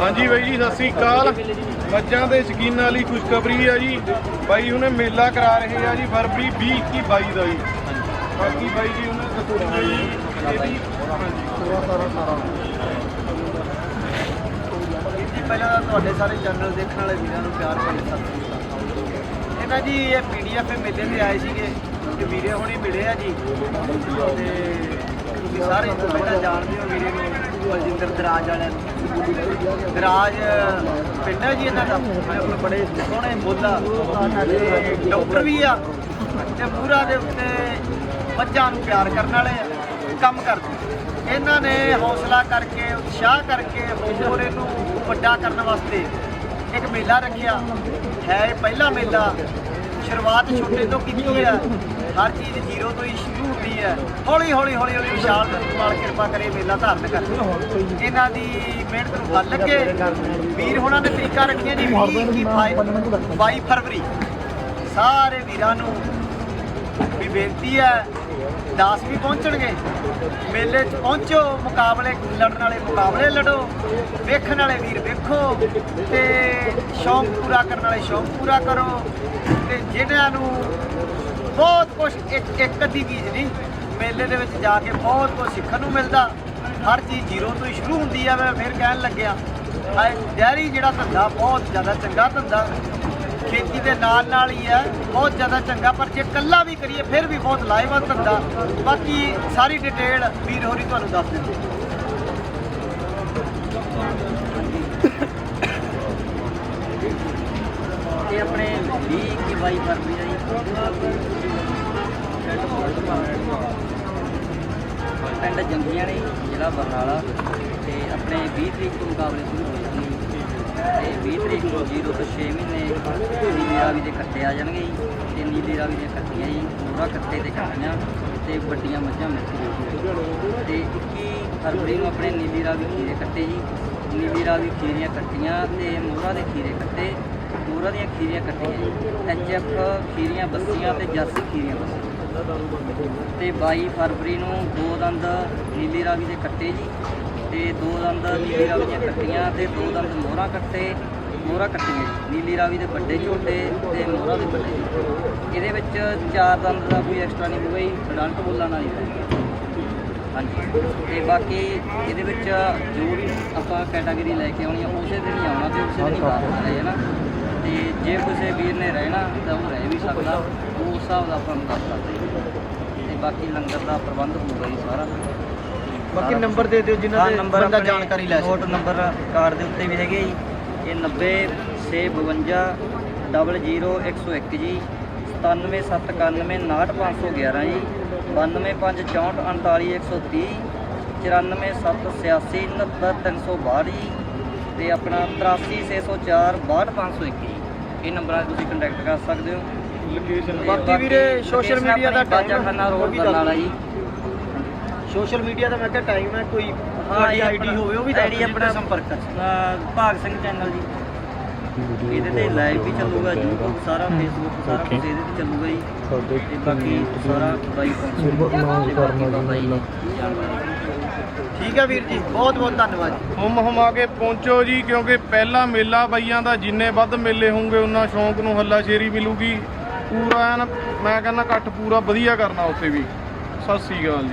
ਹਾਂਜੀ ਬਾਈ ਜੀ, ਸਤਿ ਸ੍ਰੀ ਅਕਾਲ। ਮੱਝਾਂ ਦੇ ਸ਼ਕੀਨਾਂ ਲਈ ਖੁਸ਼ਖਬਰੀ ਆ ਜੀ। ਬਾਈ ਉਹਨੇ ਮੇਲਾ ਕਰਾ ਰਹੇ ਆ ਜੀ, ਫਰਵਰੀ 20 21 22 ਦਾ ਜੀ। ਬਾਕੀ ਬਾਈ ਜੀ, ਉਹਨੇ ਦੱਸੋ ਜੀ ਇਹਦੀ। ਪਹਿਲਾਂ ਤੁਹਾਡੇ ਸਾਰੇ ਚੈਨਲ ਦੇਖਣ ਵਾਲੇ ਵੀਰਾਂ ਨੂੰ ਪਿਆਰ ਭਰੀ ਸਤਿ ਸ੍ਰੀ ਅਕਾਲ। ਇਹਨਾਂ ਜੀ, ਇਹ ਪੀਡੀਐਫ ਮੇਲੇ ਤੇ ਆਏ ਸੀਗੇ। ਤੇ ਵੀਰੇ ਹੁਣੇ ਮਿਲੇ ਆ ਜੀ। ਤੇ ਤੁਸੀਂ ਸਾਰੇ ਤੋਂ ਪਹਿਲਾਂ ਜਾਣਦੇ ਹੋ ਵੀਰੇ ਨੂੰ। ਬਲਜਿੰਦਰ ਦਰਾਜ ਵਾਲਿਆਂ ਨੂੰ। ਦਰਾਜ ਪਿੰਡ ਹੈ ਜੀ ਇਹਨਾਂ ਦਾ? ਆਪਣੇ ਬੜੇ ਸੋਹਣੇ ਮੁੱਲਾ ਤੇ ਡਾਕਟਰ ਵੀ ਆ ਤੇ ਪੂਰਾ ਦੇ ਉੱਤੇ ਮੱਝਾਂ ਨੂੰ ਪਿਆਰ ਕਰਨ ਵਾਲੇ ਆ, ਕੰਮ ਕਰਦੇ। ਇਹਨਾਂ ਨੇ ਹੌਸਲਾ ਕਰਕੇ, ਉਤਸ਼ਾਹ ਕਰਕੇ ਹੋਰ ਇਹਨੂੰ ਵੱਡਾ ਕਰਨ ਵਾਸਤੇ ਇੱਕ ਮੇਲਾ ਰੱਖਿਆ। ਹੈ ਇਹ ਪਹਿਲਾ ਮੇਲਾ। ਸ਼ੁਰੂਆਤ ਛੋਟੇ ਤੋਂ ਕੀਤੀ ਹੈ। ਹਰ ਚੀਜ਼ ਜ਼ੀਰੋ ਤੋਂ ਹੀ ਸ਼ੁਰੂ ਹੁੰਦੀ ਹੈ। ਹੌਲੀ ਹੌਲੀ ਹੌਲੀ ਹੌਲੀ ਵਿਸ਼ਾਲ ਮਾਲ ਕਿਰਪਾ ਕਰੇ ਮੇਲਾ ਧਾਰਨ ਕਰ। ਇਹਨਾਂ ਦੀ ਮਿਹਨਤ ਨੂੰ ਫਲ ਲੱਗੇ ਵੀਰ ਹੋਣਾ ਨੇ ਤਰੀਕਾ ਰੱਖੀਆਂ ਜੀ 20 ਕੀ 22 ਫਰਵਰੀ। ਸਾਰੇ ਵੀਰਾਂ ਨੂੰ ਵੀ ਬੇਨਤੀ ਹੈ ਦਾਸ ਵੀ ਪਹੁੰਚਣਗੇ। ਮੇਲੇ 'ਚ ਪਹੁੰਚੋ, ਮੁਕਾਬਲੇ ਲੜਨ ਵਾਲੇ ਮੁਕਾਬਲੇ ਲੜੋ, ਵੇਖਣ ਵਾਲੇ ਵੀਰ ਵੇਖੋ ਤੇ ਸ਼ੌਂਕ ਪੂਰਾ ਕਰਨ ਵਾਲੇ ਸ਼ੌਂਕ ਪੂਰਾ ਕਰੋ। ਤੇ ਜਿਹਨਾਂ ਨੂੰ ਬਹੁਤ ਕੁਝ ਇੱਕ ਇੱਕ ਅੱਧੀ ਚੀਜ਼ ਨਹੀਂ, ਮੇਲੇ ਦੇ ਵਿੱਚ ਜਾ ਕੇ ਬਹੁਤ ਕੁਝ ਸਿੱਖਣ ਨੂੰ ਮਿਲਦਾ। ਹਰ ਚੀਜ਼ ਜ਼ੀਰੋ ਤੋਂ ਹੀ ਸ਼ੁਰੂ ਹੁੰਦੀ ਆ, ਮੈਂ ਫਿਰ ਕਹਿਣ ਲੱਗਿਆ ਡੈਰੀ ਜਿਹੜਾ ਧੰਦਾ ਬਹੁਤ ਜ਼ਿਆਦਾ ਚੰਗਾ ਧੰਦਾ। ਖੇਤੀ ਦੇ ਨਾਲ ਨਾਲ ਹੀ ਹੈ ਬਹੁਤ ਜ਼ਿਆਦਾ ਚੰਗਾ, ਪਰ ਜੇ ਇਕੱਲਾ ਵੀ ਕਰੀਏ, ਫਿਰ ਵੀ ਬਹੁਤ ਲਾਹੇਵੰਦ ਧੰਦਾ। ਬਾਕੀ ਸਾਰੀ ਡਿਟੇਲ ਵੀਰ ਹੋਰੀ ਤੁਹਾਨੂੰ ਦੱਸ ਦਿੰਦੇ ਇਹ ਆਪਣੇ 20 ਕੀ 22 ਫਰਵਰੀ ਆ ਜੀ। ਪਿੰਡ ਜੰਗੀਆਂ ਨੇ, ਜ਼ਿਲ੍ਹਾ ਬਰਨਾਲਾ। ਤੇ ਆਪਣੇ 20 ਤਰੀਕ ਤੋਂ ਮੁਕਾਬਲੇ ਸ਼ੁਰੂ ਹੋਏ ਸੀ। ਤੇ 20 ਤਰੀਕ ਨੂੰ 0 ਤੋਂ 6 ਮਹੀਨੇ ਨੀਲੀ ਰਾਵੀ ਦੇ ਕੱਟੇ ਆ ਜਾਣਗੇ ਜੀ। ਤੇ ਨੀਲੀ ਰਾਵੀ ਦੀਆਂ ਕੱਟੀਆਂ ਜੀ, ਪੂਰਾ ਕੱਟੇ ਤੇ ਕੱਟੀਆਂ ਤੇ ਵੱਡੀਆਂ ਮੱਝਾਂ ਮਿਲਦੀਆਂ ਤੇ 21 ਫਰਵਰੀ ਨੂੰ ਆਪਣੇ ਨੀਲੀ ਰਾਵੀ ਖੀਰੇ ਕੱਟੇ ਜੀ। ਨੀਲੀ ਰਾਵੀ ਖੀਰੀਆਂ ਕੱਟੀਆਂ ਤੇ ਮੋਹਰਾ ਦੇ ਖੀਰੇ ਕੱਟੇ ਮੋਹਰਾ ਦੀਆਂ ਖੀਰੀਆਂ ਕੱਟੀਆਂ ਜੀ। ਐਚ ਐਫ ਖੀਰੀਆਂ ਬੱਸੀਆਂ ਤੇ ਜਰਸੀ ਖੀਰੀਆਂ ਬੱਸੀਆਂ। ਤੇ 22 ਫਰਵਰੀ ਨੂੰ ਦੋ ਦੰਦ ਨੀਲੀ ਰਾਵੀ ਦੇ ਕੱਟੇ ਜੀ। ਤੇ ਦੋ ਦੰਦ ਨੀਲੀ ਰਾਵੀ ਦੀਆਂ ਕੱਟੀਆਂ ਤੇ ਦੋ ਦੰਦ ਮੋਹਰਾ ਕੱਟੇ, ਮੋਹਰਾ ਕੱਟੀਆਂ। ਨੀਲੀ ਰਾਵੀ ਦੇ ਵੱਡੇ ਝੋਟੇ ਤੇ ਮੋਹਰਾ ਦੇ ਵੱਡੇ ਝੋਟੇ। ਇਹਦੇ ਵਿੱਚ ਚਾਰ ਦੰਦ ਦਾ ਕੋਈ ਐਕਸਟਰਾ ਨਹੀਂ ਹੋਊਗਾ ਜੀ ਡੰਟ ਬੋਲਾਂ ਨਾਲ ਹੀ। ਹੋਊਗਾ। ਹਾਂਜੀ। ਤੇ ਬਾਕੀ ਇਹਦੇ ਵਿੱਚ ਜੋ ਵੀ ਆਪਾਂ ਕੈਟਾਗਰੀ ਲੈ ਕੇ ਆਉਣੀ ਆ, ਉਸੇ ਦਿਨ ਹੀ ਆਉਣਾ ਤੇ ਉਸੇ ਦਿਨ ਹੀ ਵਾਪਸ ਆਏ ਨਾ। ਤੇ ਜੇ ਕਿਸੇ ਵੀਰ ਨੇ ਰਹਿਣਾ, ਤਾਂ ਉਹ ਰਹਿ ਵੀ ਸਕਦਾ। ਉਹ ਉਸ ਹਿਸਾਬ ਦਾ ਆਪਾਂ ਨੂੰ ਦੱਸ ਸਕਦੇ। ਜੀ। ਤੇ ਬਾਕੀ ਲੰਗਰ ਦਾ ਪ੍ਰਬੰਧ ਹੋਊਗਾ ਜੀ ਸਾਰਾ। ਬਾਕੀ ਨੰਬਰ ਦੇ ਦਿਓ ਜਿਨ੍ਹਾਂ ਦੇ ਨੰਬਰ ਬੰਦਾ ਜਾਣਕਾਰੀ ਲੈ ਨੋਟ ਸਕੇ ਨੰਬਰ ਕਾਰਡ ਦੇ ਉੱਤੇ ਵੀ ਹੈਗੇ ਜੀ। ਇਹ 90 652 00101 ਜੀ। 9779199511 ਜੀ। 9254494130 94786 ਜੀ। ਤੇ ਆਪਣਾ 83604 62501 ਜੀ। ਇਹ ਨੰਬਰਾਂ 'ਤੇ ਤੁਸੀਂ ਕੰਟੈਕਟ ਕਰ ਸਕਦੇ ਹੋ। ਲੋਕੇਸ਼ਨ ਬਾਕੀ ਵੀਰੇ location media ਦਾ Bajakhana time road Barnala ji. Social media ਦਾ ਮੈਂ ਕਿਹਾ ਟਾਈਮ ਹੈ ਕੋਈ ਤੁਹਾਡੀ ਆਈਡੀ ਹੋਵੇ ਉਹ ਵੀ ਦੱਸ ਦਿਓ ਆਪਣਾ ਸੰਪਰਕ ਕਰ ਅਹ ਭਾਗ ਸਿੰਘ ਚੈਨਲ ਜੀ। ਇਹਦੇ ਤੇ ਲਾਈਵ ਵੀ ਚੱਲੂਗਾ YouTube ਸਾਰਾ Facebook ਸਾਰਾ ਕੁਝ ਇਹਦੇ ਤੇ ਚੱਲੂਗਾ ਜੀ। ਸਾਡੇ ਤੇ ਬਾਕੀ ਸਾਰਾ ਬਾਈ ਪਹੁੰਚੂਗਾ ਠੀਕ ਹੈ ਵੀਰ ਜੀ ਬਹੁਤ ਬਹੁਤ ਧੰਨਵਾਦ ਜੀ। ਹੁਮ ਹੁਮਾ ਕੇ ਪਹੁੰਚੋ ਜੀ ਕਿਉਂਕਿ ਪਹਿਲਾ ਮੇਲਾ ਬਾਈਆਂ ਦਾ ਜਿੰਨੇ ਵੱਧ ਮੇਲੇ ਹੋਣਗੇ ਉਹਨਾਂ ਸ਼ੌਂਕ ਨੂੰ ਹੱਲਾ ਸ਼ੇਰੀ ਮਿਲੂਗੀ। ਪੂਰਾ ਐਨ ਮੈਂ ਕਹਿੰਦਾ ਇਕੱਠ ਪੂਰਾ ਵਧੀਆ ਕਰਨਾ ਉੱਥੇ ਵੀ। ਸਤਿ ਸ੍ਰੀ ਅਕਾਲ ਜੀ।